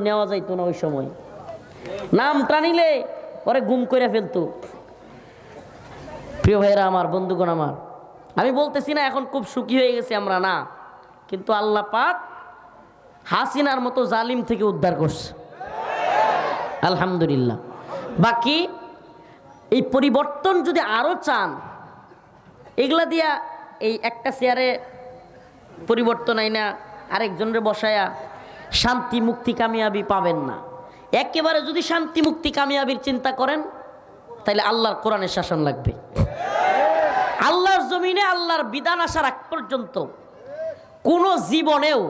নেওয়া যাইতো না ওই সময়। নাম টানিলে পরে গুম করে ফেলতো। প্রিয় ভাইরা আমার, বন্ধুগণ আমার, আমি বলতেছি না এখন খুব সুখী হয়ে গেছি আমরা, না। কিন্তু আল্লাহ পাক হাসিনার মতো জালিম থেকে উদ্ধার করছে। আলহামদুলিল্লাহ। বাকি এই পরিবর্তন যদি আরও চান, এগুলা দিয়া এই একটা চেয়ারে পরিবর্তন আইনা আরেকজনের বসায়া শান্তি মুক্তি কামিয়াবি পাবেন না। একেবারে যদি শান্তি মুক্তি কামিয়াবির চিন্তা করেন তাহলে আল্লাহর কোরআনের শাসন লাগবে। আল্লাহর জমিনে আল্লাহর বিধান আসার আগ পর্যন্ত কোনো জীবনেও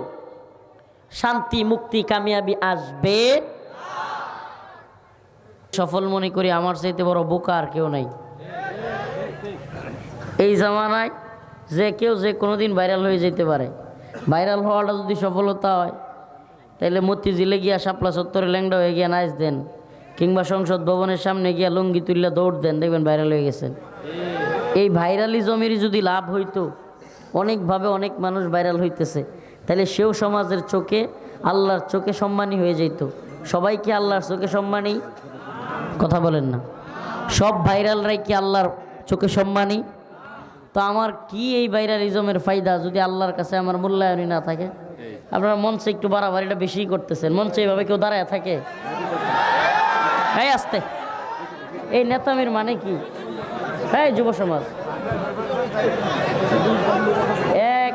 শান্তি মুক্তি কামিয়াবি আসবে সফল মনে করি আমার চাইতে বড় বোকা আর কেউ নাই। এই জামানায় যে কেউ যে কোনো দিন ভাইরাল হয়ে যেতে পারে। ভাইরাল হওয়াটা যদি সফলতা হয় তাহলে মতিঝিলে গিয়া শাপলা চত্বরে ল্যাংডা হয়ে গিয়া নাচ দেন, কিংবা সংসদ ভবনের সামনে গিয়া লুঙ্গি তুললে দৌড় দেন, দেখবেন ভাইরাল হয়ে গেছেন এই ভাইরালিজমেরই যদি লাভ হইতো, অনেকভাবে অনেক মানুষ ভাইরাল হইতেছে তাহলে সেও সমাজের চোখে আল্লাহর চোখে সম্মানী হয়ে যেত সবাই কি আল্লাহর চোখে সম্মানী? কথা বলেন না। সব ভাইরালরাই কি আল্লাহর চোখে সম্মানী? তো আমার কি এই ভাইরালিজমের ফায়দা যদি আল্লাহর কাছে আমার মূল্যায়নই না থাকে? আপনারা মঞ্চে একটু বাড়াবাড়িটা বেশি করতেছেন। মঞ্চে এইভাবে কেউ দাঁড়ায় থাকে। এই আসতে। এই নেতামির মানে কি? এই যুব সমাজ। এক,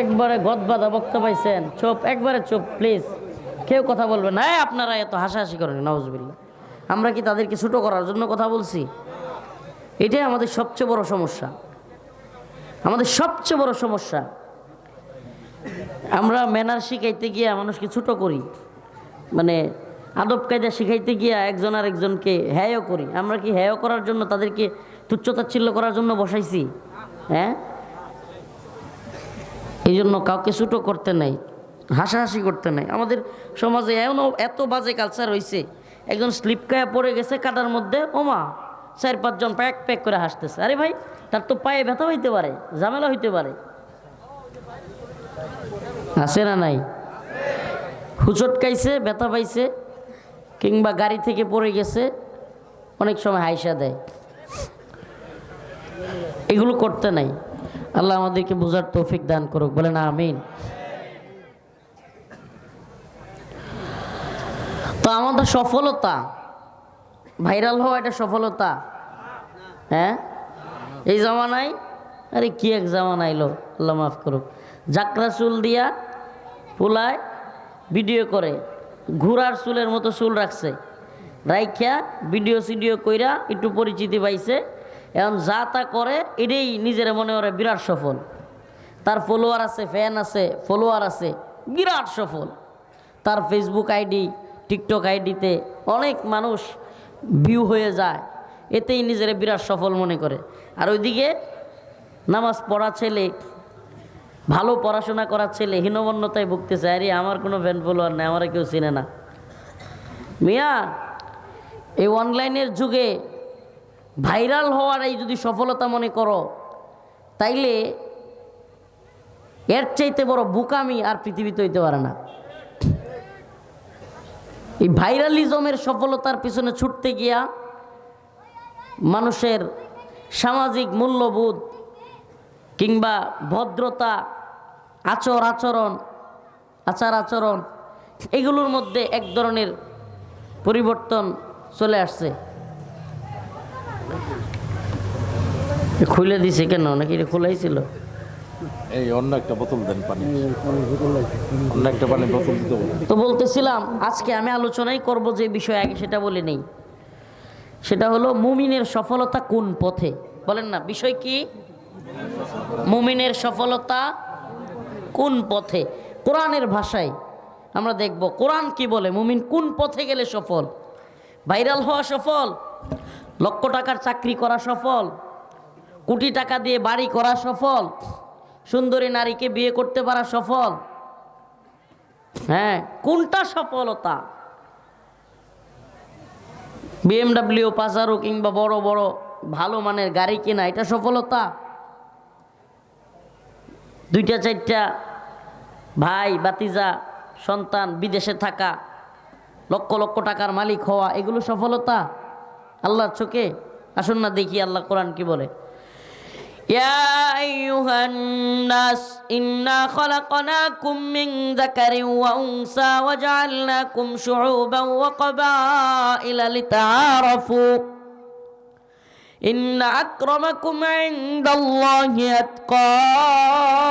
একবারে গদবাদা বক্তব্য পাইছেন। চুপ, একবারে চুপ প্লিজ কেউ কথা বলবেন না। আপনারা এত হাসাহাসি করেন নওয়াজবিল্লা আমরা কি তাদেরকে ছোটো করার জন্য কথা বলছি? এটাই আমাদের সবচেয়ে বড় সমস্যা। আমাদের সবচেয়ে বড় সমস্যা। আমরা ম্যানার শিখাইতে গিয়ে মানুষকে ছোটো করি। মানে আদব কায়দা শিখাইতে গিয়া একজন আর একজনকে হ্যায়ও করি। আমরা কি হ্যায় করার জন্য তাদেরকে তুচ্ছতাচ্ছিল্য করার জন্য বসাইছি? হ্যাঁ? এই জন্য কাউকে ছোটো করতে নাই, হাসাহাসি করতে নাই। আমাদের সমাজে এমনও এত বাজে কালচার হয়েছে একজন স্লিপ খায়া পড়ে গেছে কাটার মধ্যে, ওমা, চার পাঁচজন প্যাক প্যাক করে হাসতেছে। আরে ভাই, তার তো পায়ে ব্যথা হইতে পারে, ঝামেলা হইতে পারে। আছে না নাই? হুচট খাইছে, ব্যথা পাইছে, কিংবা গাড়ি থেকে পড়ে গেছে, অনেক সময় হাইসা দেয়। এগুলো করতে নাই। আল্লাহ আমাদেরকে বোঝার তৌফিক দান করুক বলে না আমিন। তো আমাদের সফলতা, ভাইরাল হওয়া এটা সফলতা হ্যাঁ? এই জামানায়? আরে কি এক জামানা এলো আল্লাহ মাফ করুক। জাকরা চুল দিয়া ফুলায়, ভিডিও করে, ঘোড়ার চুলের মতো চুল রাখছে। রাইখা ভিডিও সিডিও কইরা একটু পরিচিতি পাইছে। এখন যা তা করে, এটাই নিজের মনে করে বিরাট সফল। তার ফলোয়ার আছে ফ্যান আছে ফলোয়ার আছে, বিরাট সফল। তার ফেসবুক আইডি টিকটক আইডিতে অনেক মানুষ ভিউ হয়ে যায়। এতেই নিজের বিরাট সফল মনে করে। আর ওইদিকে নামাজ পড়া ছেলে ভালো পড়াশোনা করা ছেলে, হীনমন্যতায় ভুগতেছে। আরে, আমার কোনো ফ্যান ফলোয়ার নেই, আমার কেউ চিনে না। মিয়া, এই অনলাইনের যুগে ভাইরাল হওয়ার এই যদি সফলতা মনে করো, তাইলে এর চাইতে বড় বুকামি আর পৃথিবীতে হইতে পারে না। এই ভাইরালিজমের সফলতার পিছনে ছুটতে গিয়া মানুষের সামাজিক মূল্যবোধ কিংবা ভদ্রতা আচর আচরণ আচার আচরণ এগুলোর মধ্যে এক ধরনের পরিবর্তন চলে আসছে। খুলে দিছে কেন? নাকি এটা খোলাই ছিল এই অন্য একটা বোতল দেন পানি। অন্য একটা পানি বোতল দিতে তো বলতেছিলাম আজকে আমি আলোচনাই করব যে বিষয় আগে সেটা বলে নেই। সেটা হলো মুমিনের সফলতা কোন পথে? বলেন না বিষয় কি? মুমিনের সফলতা কোন পথে? কোরআনের ভাষায় আমরা দেখব, কোরআন কি বলে? মুমিন কোন পথে গেলে সফল? ভাইরাল হওয়া সফল? লক্ষ টাকার চাকরি করা সফল? কোটি টাকা দিয়ে বাড়ি করা সফল? সুন্দরী নারীকে বিয়ে করতে পারা সফল? হ্যাঁ কোনটা সফলতা? বিএমডাব্লিউ পাসারো কিংবা বড় বড় ভালো মানের গাড়ি কেনা, এটা সফলতা? দুইটা চারটা ভাই বাতিজা সন্তান বিদেশে থাকা লক্ষ লক্ষ টাকার মালিক হওয়া এগুলো সফলতা আল্লাহর চোখে আসুন না দেখি আল্লাহ কোরআন কি বলে يا أيها الناس إنا خلقناكم من ذكر وأنثى وجعلناكم شعوبا وقبائل لتعارفوا ইন্না আক্রমাকুম ইনদাল্লাহি আতকাকুম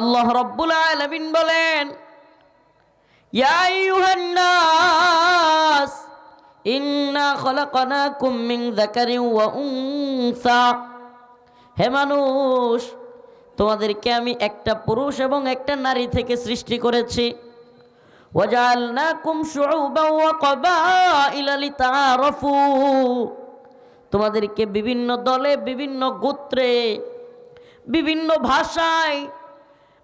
আল্লাহ রব্বুল আলামিন বলেন হে মানুষ, তোমাদেরকে আমি একটা পুরুষ এবং একটা নারী থেকে সৃষ্টি করেছি। শুউবান ওয়া ক্বাবাইলা লিতাআরাফু। তোমাদেরকে বিভিন্ন দলে, বিভিন্ন গোত্রে, বিভিন্ন ভাষায়,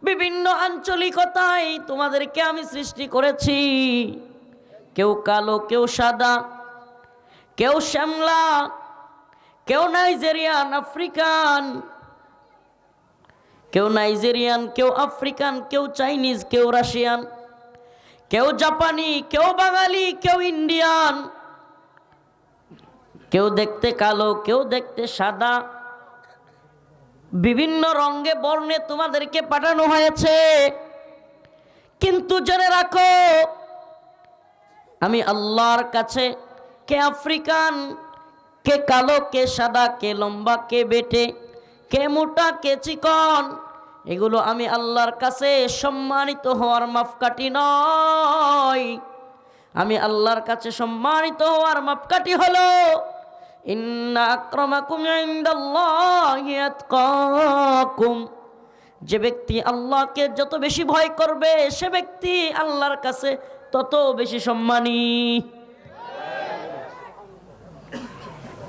বিভিন্ন আঞ্চলিকতায় তোমাদেরকে আমি সৃষ্টি করেছি। কেউ কালো, কেউ সাদা, কেউ শ্যামলা, কেউ নাইজেরিয়ান, আফ্রিকান, কেউ নাইজেরিয়ান, কেউ আফ্রিকান, কেউ চাইনিজ, কেউ রাশিয়ান। কেউ জাপানি, কেউ বাঙালি, কেউ ইন্ডিয়ান, কেউ দেখতে কালো, কেউ দেখতে সাদা, বিভিন্ন রঙে বর্ণে তোমাদেরকে পাঠানো হয়েছে। কিন্তু জেনে রাখো, আমি আল্লাহর কাছে কে আফ্রিকান, কে কালো, কে সাদা, কে লম্বা, কে বেটে, কে মোটা, কে চিকন এগুলো আমি আল্লাহর কাছে সম্মানিত হওয়ার মাপকাঠি নয়। আমি আল্লাহর কাছে সম্মানিত হওয়ার মাপকাঠি হলো যে ব্যক্তি আল্লাহকে যত বেশি ভয় করবে, সে ব্যক্তি আল্লাহর কাছে তত বেশি সম্মানী।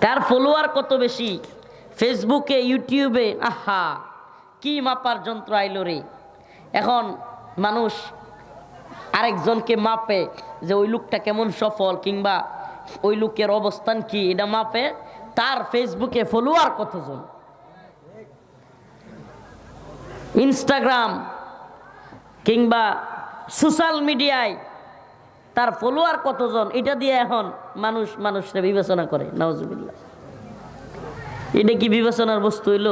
তার ফলোয়ার কত বেশি? ফেসবুকে ইউটিউবে আহা! কি মাপার যন্ত্র আইলো রে? এখন মানুষ আরেকজনকে মাপে যে ওই লোকটা কেমন সফল কিংবা ওই লোকের অবস্থান কি, এটা মাপে। তার ফেসবুকে ফলোয়ার কতজন? ইনস্টাগ্রাম কিংবা সোশ্যাল মিডিয়ায় তার ফলোয়ার কতজন? এটা দিয়ে এখন মানুষ মানুষরা বিবেচনা করে নওয়াজুবিল্লাহ এটা কি বিবেচনার বস্তু হইল?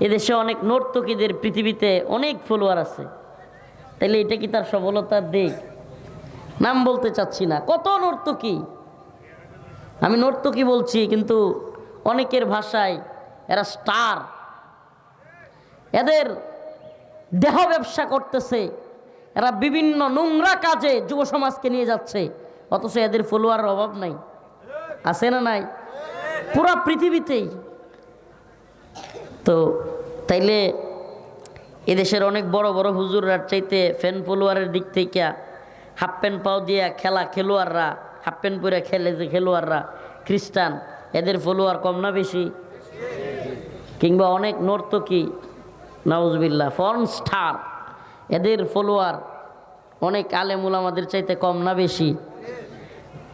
এদেশে অনেক নর্তকীদের পৃথিবীতে অনেক ফলোয়ার আছে। তাহলে এটা কি তার সফলতার দিক নাম বলতে চাচ্ছি না। কত নর্তকী? আমি নর্তকী বলছি, কিন্তু অনেকের ভাষায় এরা স্টার। এদের দেহ ব্যবসা করতেছে। এরা বিভিন্ন নোংরা কাজে যুব সমাজকে নিয়ে যাচ্ছে। অথচ এদের ফলোয়ারের অভাব নাই। আছে না নাই? পুরা পৃথিবীতেই তো তাইলে এদেশের অনেক বড় বড় হুজুররা চাইতে ফ্যান ফলোয়ারের দিক থেকে হাফ প্যান্ট পাও দিয়া খেলা খেলোয়াড়রা হাফ প্যান্ট পরে খেলে যে খেলোয়াড়রা খ্রিস্টান, এদের ফলোয়ার কম না বেশি? কিংবা অনেক নর্তকী নওয়াজবিল্লা ফর্ন স্টার এদের ফলোয়ার অনেক আলেমুল আমাদের চাইতে কম না বেশি?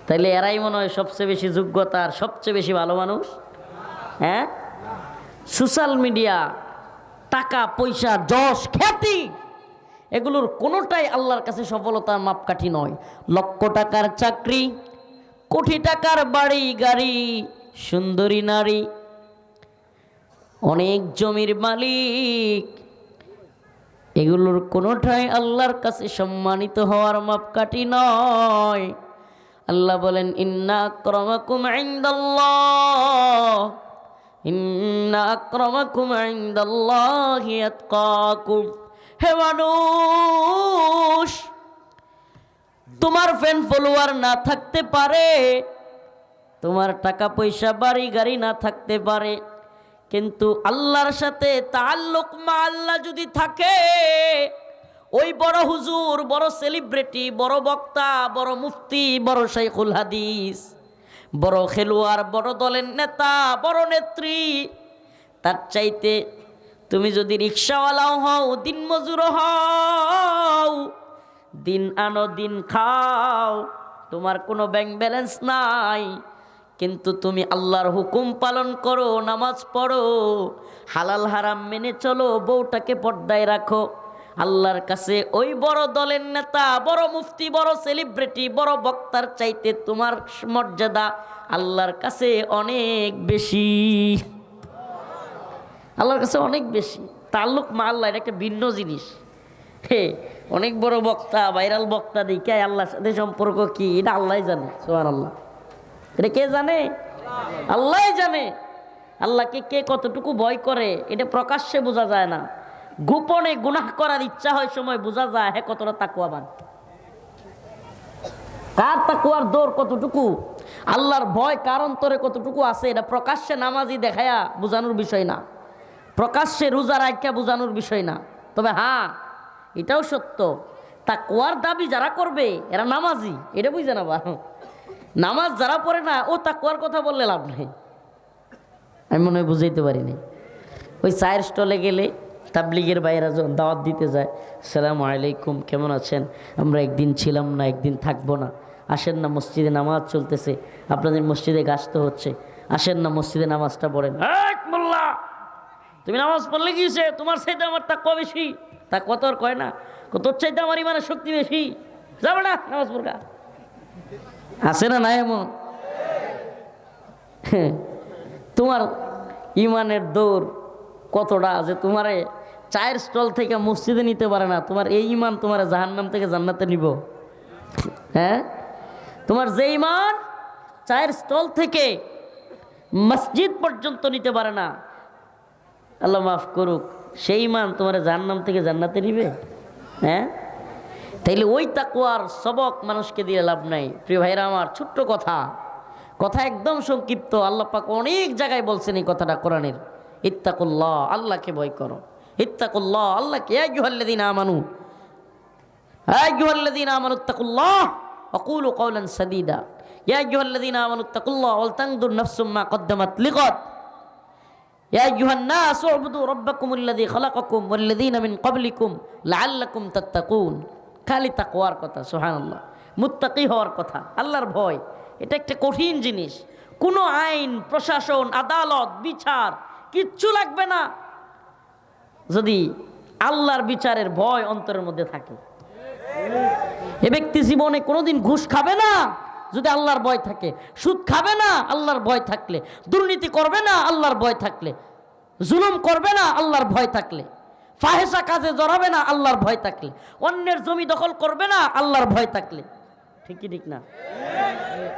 তাইলে এরাই মনে হয় সবচেয়ে বেশি যোগ্যতার সবচেয়ে বেশি ভালো মানুষ? হ্যাঁ? সোশ্যাল মিডিয়া, টাকা, পয়সা, যশ, খ্যাতি, এগুলোর কোনোটাই আল্লাহর কাছে সফলতার মাপকাঠি নয়। লক্ষ টাকার চাকরি, কোটি টাকার বাড়ি, গাড়ি, সুন্দরী নারী, অনেক জমির মালিক, এগুলোর কোনোটাই আল্লাহর কাছে সম্মানিত হওয়ার মাপকাঠি নয়। আল্লাহ বলেন, ইন্না আক্রমাকুম ইনদাল্লাহ। ইন্না আক্রমাকুম ইনদাল্লাহি আতকাকুম। হে মানুষ, তোমার ফ্যান ফলোয়ার না থাকতে পারে, তোমার টাকা পয়সা, বাড়ি গাড়ি না থাকতে পারে, কিন্তু আল্লাহর সাথে তাল্লুক মা আল্লাহ যদি থাকে, ওই বড় হুজুর, বড় সেলিব্রিটি বড় বক্তা, বড় মুফতি, বড় শাইখুল হাদিস। বড় খেলোয়াড়, বড় দলের নেতা, বড় নেত্রী। তার চাইতে তুমি যদি রিক্সাওয়ালাও হও, দিন মজুর হও, দিন আনো, দিন খাও, তোমার কোনো ব্যাংক ব্যালেন্স নাই। কিন্তু তুমি আল্লাহর হুকুম পালন করো, নামাজ পড়ো, হালাল হারাম মেনে চলো, বউটাকে পর্দায় রাখো। আল্লাহর কাছে ওই বড় দলের নেতা, বড় মুফতি, বড় সেলিব্রিটি বড় বক্তার চাইতে তোমার মর্যাদা আল্লাহর কাছে অনেক বেশি। আল্লাহর কাছে অনেক বেশি। তাল্লুক মা আল্লাহ এটা একটা ভিন্ন জিনিস। হে, অনেক বড় বক্তা, ভাইরাল বক্তা দিকে আল্লাহর সাথে সম্পর্ক কি? এটা আল্লাহ জানে সোহান আল্লাহ এটা কে জানে? আল্লাহ জানে। আল্লাহকে কে কতটুকু ভয় করে, এটা প্রকাশ্যে বোঝা যায় না। গোপনে গুনাহ করার ইচ্ছা হয় সময় বোঝা যায় হ্যাঁ কতটা তাকুয়াবান কার তাকুয়ার দৌড় কতটুকু? আল্লাহর ভয় কার অন্তরে কতটুকু আছে? এটা প্রকাশ্যে নামাজি দেখায়া বোঝানোর বিষয় না। প্রকাশ্যে রোজার রাখা বোঝানোর বিষয় না। তবে হ্যাঁ এটাও সত্য। তাকুয়ার দাবি যারা করবে, এরা নামাজি। এটা বুঝে না নামাজ যারা পড়ে না, ও তাকুয়ার কথা বললে লাভ নেই। আমি মনে হয় বুঝাইতে পারিনি। ওই চায়ের স্টলে গেলে তাবলিগের বাইরা যখন দাওয়াত দিতে যায়। সালাম আলাইকুম কেমন আছেন? আমরা একদিন ছিলাম না একদিন থাকব না। আসেন না মসজিদে নামাজ চলতেছে। আপনাদের মসজিদে গাছ তো হচ্ছে। আসেন না মসজিদে নামাজটা পড়েন। তুমি নামাজ পড়লে কি তোমার চাইতে আমার তাকুয়া বেশি। তা কত আর কয় না? তোর চাইতে আমার ইমানের শক্তি বেশি? যাবে না নামাজ পড়কা আছে না না এমন? হ্যাঁ, তোমার ইমানের দৌড় কতটা যে তোমারে? চায়ের স্টল থেকে মসজিদে নিতে পারে না। তোমার এই ইমান তোমার জাহান্নাম থেকে জান্নাতে নিব। হ্যাঁ? তোমার যে ইমান চায়ের স্টল থেকে মসজিদ পর্যন্ত নিতে পারে না। আল্লাহ মাফ করুক, সেই ইমান তোমার জাহান্নাম থেকে জান্নাতে নিবে। হ্যাঁ? তাইলে ওই তাকুয়ার সবক মানুষকে দিয়ে লাভ নাই। প্রিয় ভাইরা আমার, ছোট্ট কথা। কথা একদম সংক্ষিপ্ত। আল্লাহ পাক অনেক জায়গায় বলছেন এই কথাটা কোরআনের। ইত্তাকুল্লাহ, আল্লাহকে ভয় করো। ইত্তাকুল্লাহ আল্লাহকে আইয়ুহাল্লাযীনা আমানু আইয়ুহাল্লাযীনা আমানু ইত্তাকুল্লাহ ওয়াকুলু কওলান সাদীদা ইয়া আইয়ুহাল্লাযীনা আমানু ইত্তাকুল্লাহ ওয়াল তানজুর নাফসুম মা কদ্দামাত লিগাদ يا أيها الناس اعبدوا ربكم الذي خلقكم والذين من قبلكم لعلكم تتقون খালি তাকওয়ার কথা সুবহানাল্লাহ মুত্তাকি হওয়ার কথা আল্লাহর ভয় এটা একটা কঠিন জিনিস কোনো আইন প্রশাসন আদালত বিচার কিচ্ছু লাগবে না যদি আল্লাহর বিচারের ভয় অন্তরের মধ্যে থাকে। এ ব্যক্তি জীবনে কোনোদিন ঘুষ খাবে না, যদি আল্লাহর ভয় থাকে। সুদ খাবে না, আল্লাহর ভয় থাকলে। দুর্নীতি করবে না, আল্লাহর ভয় থাকলে। জুলুম করবে না, আল্লাহর ভয় থাকলে। ফাহেসা কাজে জড়াবে না, আল্লাহর ভয় থাকলে। অন্যের জমি দখল করবে না, আল্লাহর ভয় থাকলে। ঠিকই ঠিক না?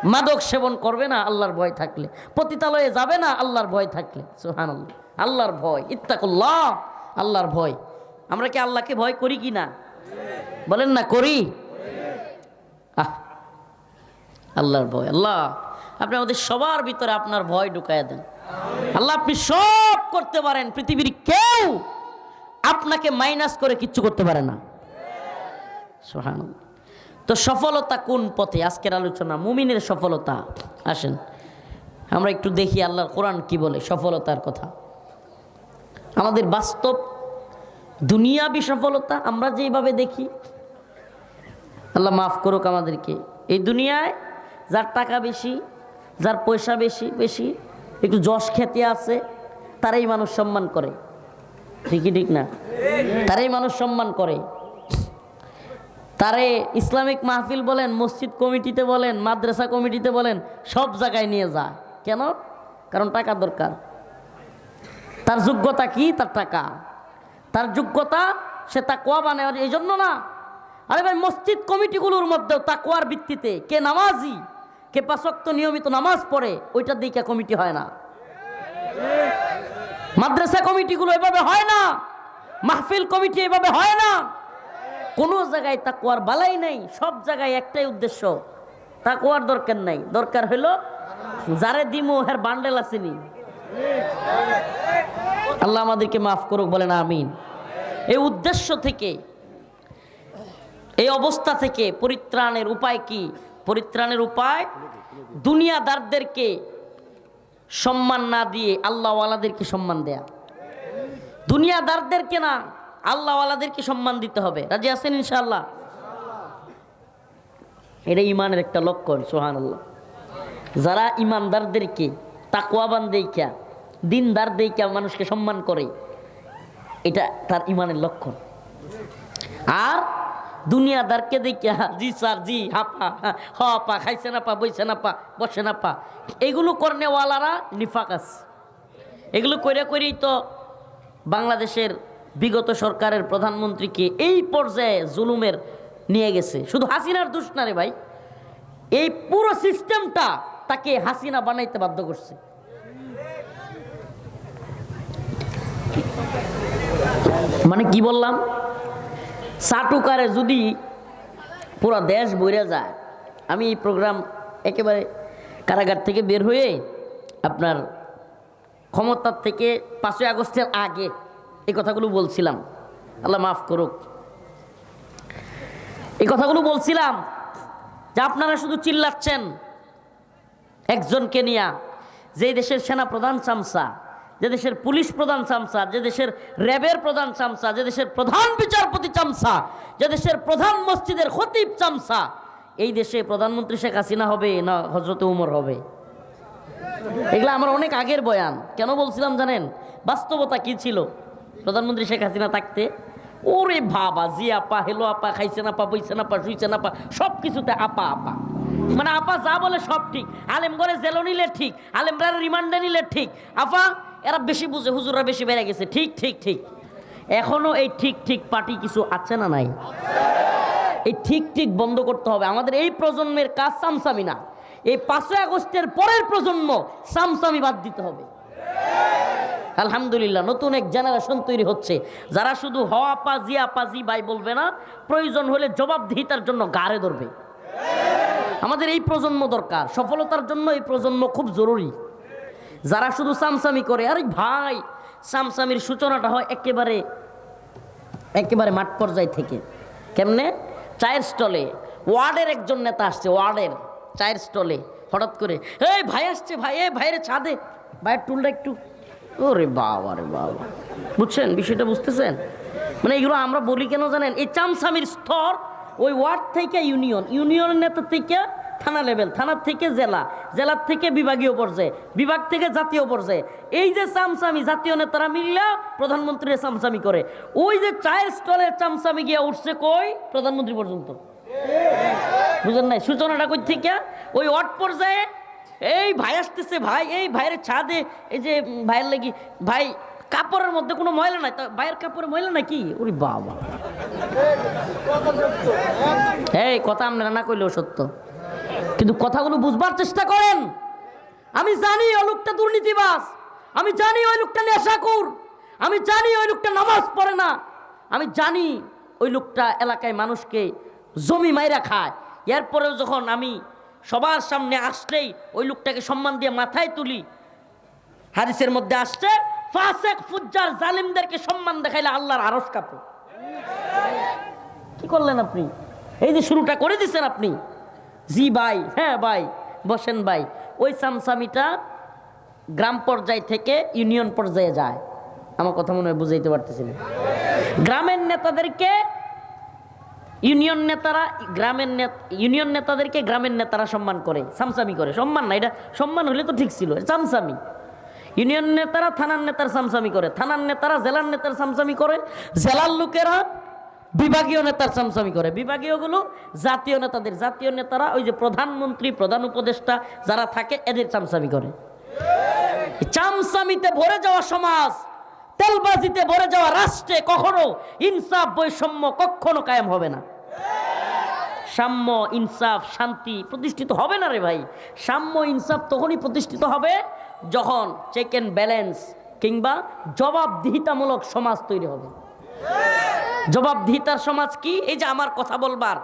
মাদক সেবন করবে না, আল্লাহর ভয় থাকলে। পতিতালয়ে যাবে না, আল্লাহর ভয় থাকলে। সোহান আল্লাহর ভয়, ইত্তাকুল্লাহ। আল্লাহর ভয়। আমরা কি আল্লাহকে ভয় করি কি না? বলেন না, করি। আহ, আল্লাহর ভয়। আল্লাহ, আপনি আমাদের সবার ভিতরে আপনার ভয় ঢুকাইয়া দেন। আল্লাহ, আপনি সব করতে পারেন, পৃথিবীর কেউ আপনাকে মাইনাস করে কিচ্ছু করতে পারে না। তো সফলতা কোন পথে? আজকের আলোচনা, মুমিনের সফলতা। আসেন, আমরা একটু দেখি আল্লাহর কোরআন কি বলে সফলতার কথা। আমাদের বাস্তব দুনিয়াবি সফলতা আমরা যেভাবে দেখি, আল্লাহ মাফ করুক আমাদেরকে। এই দুনিয়ায় যার টাকা বেশি, যার পয়সা বেশি বেশি, একটু যশ খ্যাতি আছে, তারাই মানুষ সম্মান করে। ঠিকই ঠিক না? তারাই মানুষ সম্মান করে। তারে ইসলামিক মাহফিল বলেন, মসজিদ কমিটিতে বলেন, মাদ্রাসা কমিটিতে বলেন, সব জায়গায় নিয়ে যায়। কেন? কারণ টাকা দরকার। তার যোগ্যতা কি? তার টাকা। তার যোগ্যতা সে তাকুয়া বানায়, এই জন্য না। আরে ভাই, মসজিদ কমিটিগুলোর মধ্যেও তাকুয়ার ভিত্তিতে কে নামাজি, কে পাশক্ত নিয়মিত নামাজ পড়ে ওইটার দিকে কমিটি হয় না। মাদ্রাসা কমিটিগুলো এভাবে হয় না। মাহফিল কমিটি এভাবে হয় না। কোনো জায়গায় তাকুয়ার বালাই নেই, সব জায়গায় একটাই উদ্দেশ্য। তাকুয়ার দরকার নাই। দরকার হলো, যারে দিমো, হের বান্ডেল আসেনি আল্লাহ আমাদেরকে মাফ করুক, বলেন আমিন। এই উদ্দেশ্য থেকে, এই অবস্থা থেকে পরিত্রাণের উপায় কি? পরিত্রাণের উপায়, দুনিয়াদারদেরকে সম্মান না দিয়ে আল্লাহওয়ালাদেরকে সম্মান দেয়া। দুনিয়াদারদেরকে না, আল্লাহওয়ালাদেরকে সম্মান দিতে হবে। রাজি আছেন ইনশাআল্লাহ? এটা ইমানের একটা লক্ষণ সোহান আল্লাহ যারা ইমানদারদেরকে তাকওয়াবান দেইখা দিনদার দেইখা মানুষকে সম্মান করে, এটা তার ইমানের লক্ষণ। আর দুনিয়াদারকে দেখিয়া জি স্যার, জি হাপা হ পা, খাইছে না পা, বইছে না পা, বসে না পা, এগুলো করনেওয়ালারা নিফাক আছে। এগুলো করে করেই তো বাংলাদেশের বিগত সরকারের প্রধানমন্ত্রীকে এই পর্যায়ে জুলুমের নিয়ে গেছে। শুধু হাসিনার দোষ না রে ভাই, এই পুরো সিস্টেমটা তাকে হাসিনা বানাইতে বাধ্য করছে। মানে কি বললাম? সাটুকারে যদি পুরো দেশ বইরে যায়, আমি এই প্রোগ্রাম একেবারে কারাগার থেকে বের হয়ে আপনার ক্ষমতার থেকে পাঁচই আগস্টের আগে এই কথাগুলো বলছিলাম। আল্লাহ মাফ করুক। এই কথাগুলো বলছিলাম যে আপনারা শুধু চিল্লাচ্ছেন একজনকে নিয়া যে দেশের সেনা প্রধান চামচা যে দেশের পুলিশ প্রধান চামচা, যে দেশের র্যাবের প্রধান চামচা, যে দেশের প্রধান বিচারপতি চামচা, যে দেশের প্রধান মসজিদের খতিব চামচা, এই দেশে প্রধানমন্ত্রী শেখ হাসিনা হবে না হজরত উমর হবে? এগুলো আমার অনেক আগের বয়ান। কেন বলছিলাম জানেন? বাস্তবতা কি ছিল? প্রধানমন্ত্রী শেখ হাসিনা থাকতে? ওরে বাবা, জি আপা হেলো আপা, খাইছে না পা, বইছে না পা, শুইছে না পা সব কিছুতে আপা আপা। মানে আপা যা বলে সব ঠিক, আলেম করে জেলো নিলে ঠিক, আলেমরা রিমান্ডে নিলে ঠিক। আপা এরা বেশি বুঝে, হুজুররা বেশি বেড়ে গেছে। ঠিক ঠিক ঠিক। এখনও এই ঠিক ঠিক পার্টি কিছু আছে না নাই? এই ঠিক ঠিক বন্ধ করতে হবে। আমাদের এই প্রজন্মের কাজ সামসামি না। এই পাঁচই আগস্টের পরের প্রজন্ম সামসামি বাদ দিতে হবে। আলহামদুলিল্লাহ, নতুন এক জেনারেশন তৈরি হচ্ছে। যারা শুধু হ আপা জি বাই বলবে না, প্রয়োজন হলে জবাবদিহিতার জন্য গাড়ে ধরবে। আমাদের এই প্রজন্ম দরকার। সফলতার জন্য এই প্রজন্ম খুব জরুরি। যারা শুধু সামসামি করে, আরে ভাই, সামসামির সূচনাটা হয় একেবারে একেবারে মাঠ পর্যায় থেকে। কেমনে? চায়ের স্টলে, ওয়ার্ডের একজন নেতা আসছে, ওয়ার্ডের, চায়ের স্টলে, হঠাৎ করে, এই ভাই আসছে, ভাই, এই ভাইয়ের ছাদে। ভাইয়ের টুলটা একটু, ওরে বাবা রে বাবা। বুঝছেন? বিষয়টা বুঝতেছেন? মানে এগুলো আমরা বলি কেন জানেন? এই চামসামির স্তর ওই ওয়ার্ড থেকে ইউনিয়ন, ইউনিয়নের নেতা থেকে থানা লেভেল, থানার থেকে জেলা, জেলার থেকে বিভাগীয় পর্যায়ে, বিভাগ থেকে জাতীয় পর্যায়ে। এই যে চামচামি, জাতীয় নেতারা মিললে প্রধানমন্ত্রীর চামচামি করে। ওই যে চায়ের স্টলের চামচামি গিয়ে উঠছে কই? প্রধানমন্ত্রী পর্যন্ত। বুঝলেন নাই? সূচনাটা কই থেকে? ওই ওয়ার্ড পর্যায়ে? এই ভাই আসতেছে, ভাই, এই ভাইয়ের ছাদে, এই যে ভাইয়ের লাগি, ভাই, কাপড়ের মধ্যে কোনো ময়লা নাই? তা ভাইয়ের কাপড়ে ময়লা নাকি? ওরে বাবা। এই, কথা আপনারা না কইলেও সত্য। কিন্তু কথাগুলো বুঝবার চেষ্টা করেন। আমি জানি ওই লোকটা দুর্নীতিবাস আমি জানি ওই লোকটা নেশাকুর আমি জানি ওই লোকটা নামাজ পড়ে না। আমি জানি ওই লোকটা এলাকায় মানুষকে জমি মাইরা খায়। এরপরেও যখন আমি সবার সামনে আসলেই ওই লোকটাকে সম্মান দিয়ে মাথায় তুলি, হাদিসের মধ্যে আসছে, ফাসেক ফুজ্জার জালিমদেরকে সম্মান দেখাইলে আল্লাহর আরস কাপড় কি করলেন আপনি? এই যে শুরুটা করে দিচ্ছেন আপনি। জি ভাই হ্যাঁ ভাই, বসেন ভাই। ওই সামসামিটা গ্রাম পর্যায় থেকে ইউনিয়ন পর্যায়ে যায়। আমার কথা মনে হয় বুঝাইতে পারতেছি না। গ্রামের নেতাদেরকে ইউনিয়ন নেতারা গ্রামের ইউনিয়ন নেতাদেরকে গ্রামের নেতারা সম্মান করে, সামসামি করে। সম্মান না, এটা সম্মান হলে তো ঠিক ছিল সামসামি। ইউনিয়ন নেতারা থানার নেতার সামসামি করে, থানার নেতারা, জেলার নেতার সামসামি করে। জেলার লোকেরা বিভাগীয় নেতার চামচামি করে। বিভাগীয়গুলো জাতীয় নেতাদের, জাতীয় নেতারা ওই যে প্রধানমন্ত্রী, প্রধান উপদেষ্টা যারা থাকে, এদের চামচামি করে। চামচামিতে ভরে যাওয়া সমাজ, তেলবাজিতে ভরে যাওয়া রাষ্ট্রে কখনো ইনসাফ, বৈষম্য কখনো কায়েম হবে না। সাম্য, ইনসাফ, শান্তি প্রতিষ্ঠিত হবে না রে ভাই। সাম্য, ইনসাফ তখনই প্রতিষ্ঠিত হবে যখন চেক অ্যান্ড ব্যালেন্স কিংবা জবাবদিহিতামূলক সমাজ তৈরি হবে। জবাবদিহিতার সমাজ কি? এই যে আমার কথা বলবার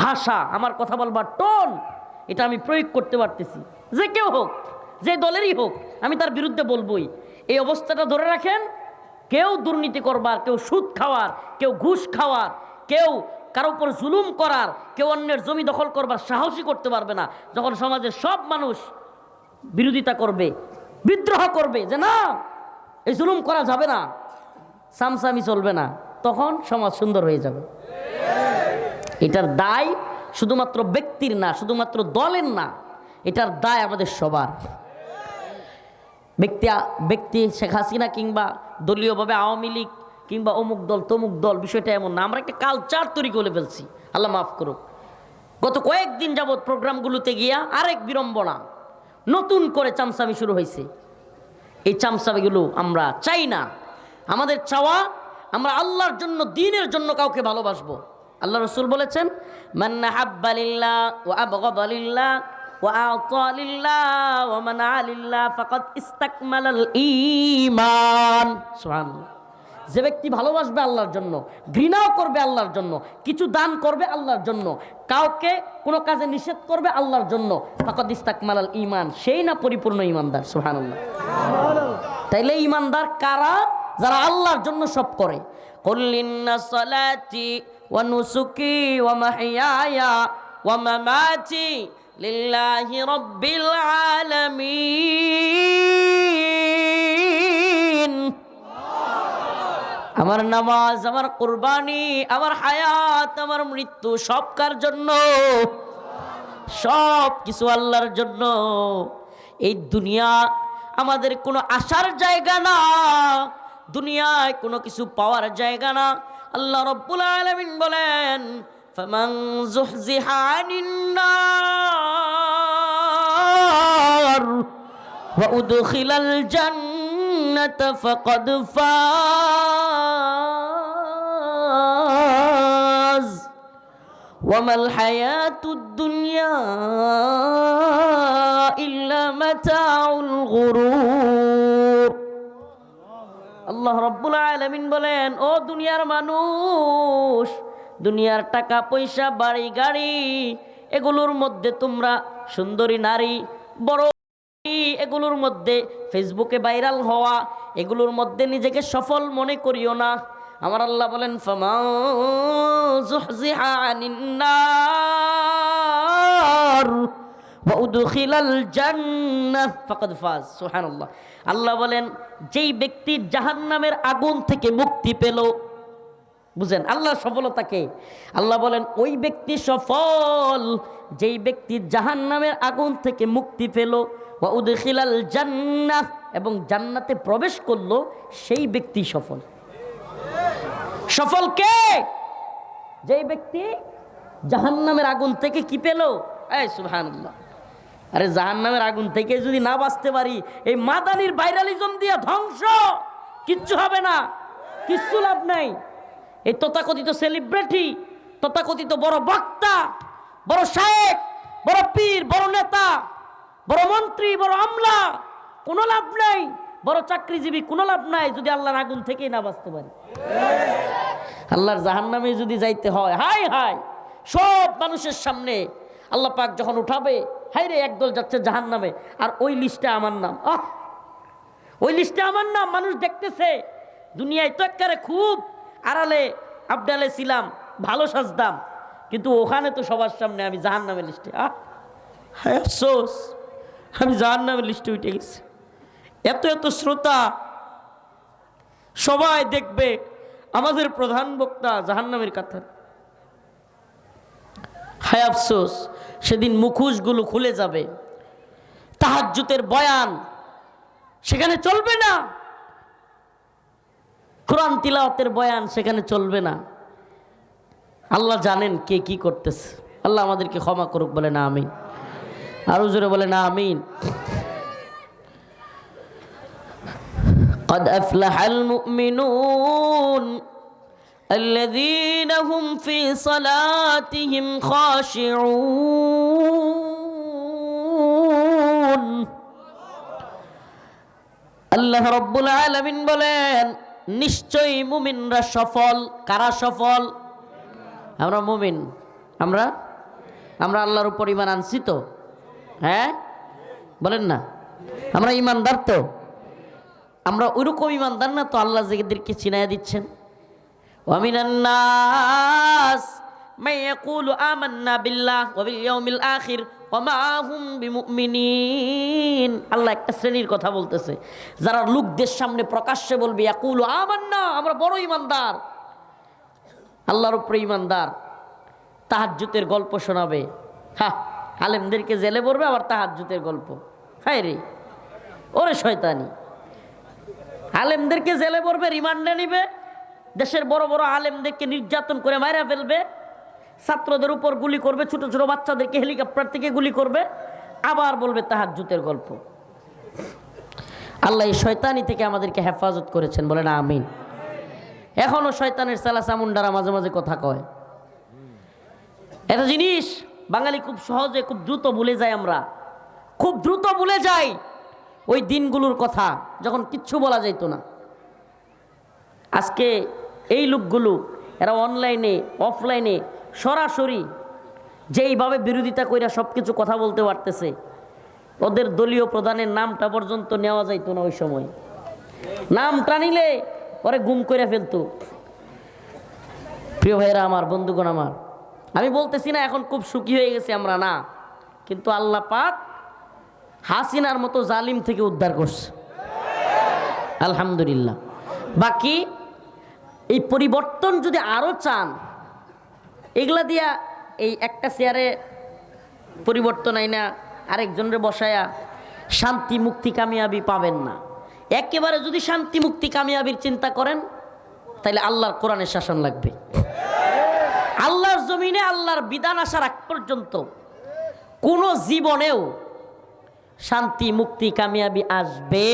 ভাষা, আমার কথা বলবার টোন, এটা আমি প্রয়োগ করতে পারতেছি। যে কেউ হোক, যে দলেরই হোক, আমি তার বিরুদ্ধে বলবই। এই অবস্থাটা ধরে রাখেন, কেউ দুর্নীতি করবার, কেউ সুদ খাওয়ার, কেউ ঘুষ খাওয়ার, কেউ কারও উপর জুলুম করার, কেউ অন্যের জমি দখল করবার সাহসী করতে পারবে না। যখন সমাজের সব মানুষ বিরোধিতা করবে, বিদ্রোহ করবে, যে না, এই জুলুম করা যাবে না। সামসামি চলবে না, তখন সমাজ সুন্দর হয়ে যাবে। এটার দায় শুধুমাত্র ব্যক্তির না, শুধুমাত্র দলের না, এটার দায় আমাদের সবার। ব্যক্তি ব্যক্তি শেখ হাসিনা কিংবা দলীয়ভাবে আওয়ামী লীগ কিংবা অমুক দল, তমুক দল, বিষয়টা এমন না, আমরা একটা কালচার তৈরি করে ফেলছি। আল্লাহ মাফ করুক। গত কয়েকদিন যাবৎ প্রোগ্রামগুলোতে গিয়া আরেক বিড়ম্বনা, নতুন করে চামচামি শুরু হয়েছে। এই চামচামিগুলো আমরা চাই না। আমাদের চাওয়া, আমরা আল্লাহর জন্য, দিনের জন্য কাউকে ভালোবাসবো। আল্লাহ রসুল বলেছেন মান্না হাব্বালিল্লাহ ও আবগবালিল্লাহ ও আলিল্লাহ ও মানা আলিল্লাহ ফাকাদ ইস্তাকমালাল ঈমান। সুবহানাল্লাহ। যে ব্যক্তি ভালোবাসবে আল্লাহর জন্য, ঘৃণাও করবে আল্লাহর জন্য, কিছু দান করবে আল্লাহর জন্য, কাউকে কোনো কাজে নিষেধ করবে আল্লাহর জন্য, ফাকাদ ইস্তাকমালাল ইমান সেই না পরিপূর্ণ ঈমানদার, সুবহানাল্লাহ। তাইলে ইমানদার কারা? যারা আল্লাহর জন্য সব করে। আমার নামাজ, আমার কুরবানি, আমার হায়াত, আমার মৃত্যু সব কার জন্য? সব কিছু আল্লাহর জন্য। এই দুনিয়া আমাদের কোনো আসার জায়গা না। দুনিয়ায় কোনো কিছু পাওয়ার জায়গা না আল্লাহ রব্বুল আলামিন বলেন ফামান যুহজিহা আনিন নার ওয়া উদখিলাল জান্নাতা ফাকাদ ফাজ وما الحياة الدنيا إلا متاع الغرور আল্লাহ রব্বুল আলমিন বলেন, ও দুনিয়ার মানুষ, দুনিয়ার টাকা, পয়সা, বাড়ি, গাড়ি, এগুলোর মধ্যে তোমরা সুন্দরী নারী, বড় এগুলোর মধ্যে ফেসবুকে ভাইরাল হওয়া, এগুলোর মধ্যে নিজেকে সফল মনে করিও না। আমার আল্লাহ বলেন, ফামা আল্লাহ বলেন, যেই ব্যক্তি জাহান্নামের আগুন থেকে মুক্তি পেল, বুঝেন আল্লাহ সফলতাকে আল্লাহ বলেন, ওই ব্যক্তি সফল, যেই ব্যক্তি জাহান্নামের আগুন থেকে মুক্তি পেল উদখিলাল জান্নাহ, এবং জান্নাতে প্রবেশ করল, সেই ব্যক্তি সফল। সফল কে? যেই ব্যক্তি জাহান্নামের আগুন থেকে কি পেল? এই, সুবহানাল্লাহ। আরে জাহান্নামের আগুন থেকে যদি না বাঁচতে পারি, এই মাদানির ভাইরালিজম দিয়ে ধ্বংস! কিচ্ছু হবে না। কিচ্ছু লাভ নাই। এই তথাকথিত সেলিব্রিটি তথাকথিত বড় বক্তা, বড় শায়েক, বড় পীর, বড় নেতা, বড় মন্ত্রী, বড় আমলা, কোনো লাভ নাই। বড় চাকরিজীবী, কোনো লাভ নাই যদি আল্লাহর আগুন থেকেই না বাঁচতে পারি। আল্লাহর জাহান্নামে যদি যাইতে হয় হাই হাই সব মানুষের সামনে আল্লাহ পাক যখন উঠাবে হাই রে একদল যাচ্ছে জাহান্নামে, আর ওই লিস্টে আমার নাম। আহ! ওই লিস্টে আমার নাম, মানুষ দেখতেছে। দুনিয়ায় তো একবারে খুব আড়ালে আবডালে ছিলাম, ভালো সাজতাম। কিন্তু ওখানে তো সবার সামনে আমি জাহান নামের লিস্টে, আহ! হ্যাঁ আফসোস, আমি জাহান নামের লিস্টে উঠে গেছি। এত এত শ্রোতা সবাই দেখবে আমাদের প্রধান বক্তা জাহান্নামের কথা হায় আফসোস সেদিন মুখোশগুলো খুলে যাবে তাহাজ্জুতের বয়ান সেখানে চলবে না কোরআন তিলাওয়াতের বয়ান সেখানে চলবে না আল্লাহ জানেন কে কি করতেছে আল্লাহ আমাদেরকে ক্ষমা করুক বলে না আমিন আরো জোরে বলে না আমিন قد أفلح المؤمنون الذين هم في صلاتهم خاشعون আল্লাহ রব্বুল আলমিন বলেন নিশ্চয়ই মুমিনরা সফল কারা সফল আমরা মুমিন আমরা আমরা আল্লাহর উপর ইমান আনছি তো হ্যাঁ বলেন না আমরা ইমানদার তো আমরা ওইরকম ইমানদার না তো আল্লাহ যেদেরকে চিনাইয়া দিচ্ছেন ومن الناس من يقول آمنا بالله وباليوم الآخر وما هم بمؤمنين আল্লাহ একটা শ্রেণীর কথা বলতেছে যারা লোকদের সামনে প্রকাশ্যে বলবে ইয়াকুল আমান্না আমরা বড় ইমানদার আল্লাহর উপরে ইমানদার তাহাজ্জুতের গল্প শোনাবে হ্যাঁ আলেমদেরকে জেলে পড়বে আবার তাহাজ্জুতের গল্প হায় রে ওরে শয়তানি আলেমদেরকে জেলে পড়বে রিমান্ডে নিবে দেশের বড় বড় আলেমদেরকে নির্যাতন করে মায়েরা ফেলবে, ছাত্রদের উপর গুলি করবে, ছোট ছোট বাচ্চাদেরকে হেলিকপ্টার থেকে গুলি করবে, আবার বলবে তাহাজ্জুতের গল্প। আল্লাহ এই শয়তানি থেকে আমাদেরকে হেফাজত করেছেন বলে না আমিন। এখনও শয়তানের সালা সামুন্ডারা মাঝে মাঝে কথা কয়। একটা জিনিস বাঙালি খুব সহজে, খুব দ্রুত ভুলে যায় আমরা। খুব দ্রুত ভুলে যাই ওই দিনগুলোর কথা, যখন কিচ্ছু বলা যাইতো না। আজকে এই লোকগুলো, এরা অনলাইনে অফলাইনে সরাসরি যেইভাবে বিরোধিতা কইরা সব কিছু কথা বলতে পারতেছে, ওদের দলীয় প্রধানের নামটা পর্যন্ত নেওয়া যাইতো না ওই সময়। নামটা নিলে পরে গুম করে ফেলতো। প্রিয় ভাইরা আমার, বন্ধুগণ আমার, আমি বলতেছি না এখন খুব সুখী হয়ে গেছি আমরা, না। কিন্তু আল্লাহ পাক হাসিনার মতো জালিম থেকে উদ্ধার করছে। আলহামদুলিল্লাহ। বাকি এই পরিবর্তন যদি আরও চান, এগুলা দিয়া এই একটা চেয়ারে পরিবর্তন আইনা আরেকজনের বসায়া শান্তি মুক্তি কামিয়াবি পাবেন না। একেবারে যদি শান্তি মুক্তি কামিয়াবির চিন্তা করেন তাহলে আল্লাহর কোরআনের শাসন লাগবে। আল্লাহর জমিনে আল্লাহর বিধান আসার আগ পর্যন্ত কোনো জীবনেও শান্তি মুক্তি কামিয়াবি আসবে